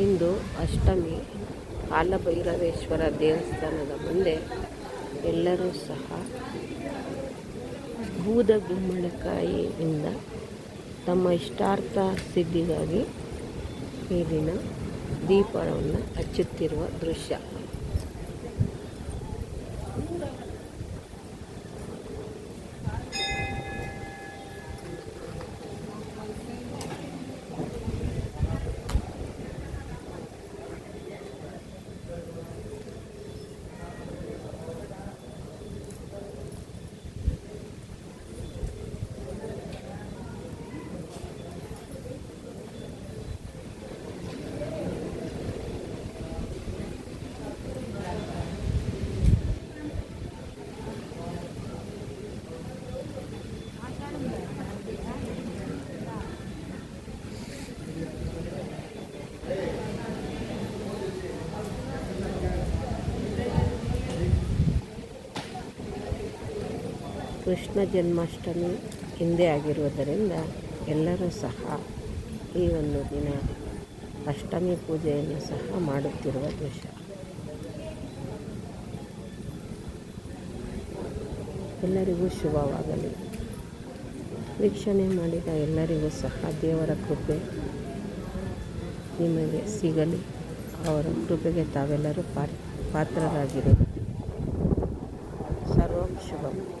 ಇಂದು ಅಷ್ಟಮಿ, ಕಾಲಭೈರವೇಶ್ವರ ದೇವಸ್ಥಾನದ ಮುಂದೆ ಎಲ್ಲರೂ ಸಹ ಬೂದ ಗುಮ್ಮಳಕಾಯಿಯಿಂದ ತಮ್ಮ ಇಷ್ಟಾರ್ಥ ಸಿದ್ಧಿಗಾಗಿ ಈ ದಿನ ದೀಪವನ್ನು ಹಚ್ಚುತ್ತಿರುವ ದೃಶ್ಯ. ಕೃಷ್ಣ ಜನ್ಮಾಷ್ಟಮಿ ಹಿಂದೆ ಆಗಿರುವುದರಿಂದ ಎಲ್ಲರೂ ಸಹ ಈ ಒಂದು ದಿನ ಅಷ್ಟಮಿ ಪೂಜೆಯನ್ನು ಸಹ ಮಾಡುತ್ತಿರುವ ದೃಶ್ಯ ಎಲ್ಲರಿಗೂ ಶುಭವಾಗಲಿ. ವೀಕ್ಷಣೆ ಮಾಡಿದ ಎಲ್ಲರಿಗೂ ಸಹ ದೇವರ ಕೃಪೆ ನಿಮಗೆ ಸಿಗಲಿ. ಅವರ ಕೃಪೆಗೆ ತಾವೆಲ್ಲರೂ ಪಾತ್ರರಾಗಿರಲಿ ಸರ್ವಂ ಶುಭಂ.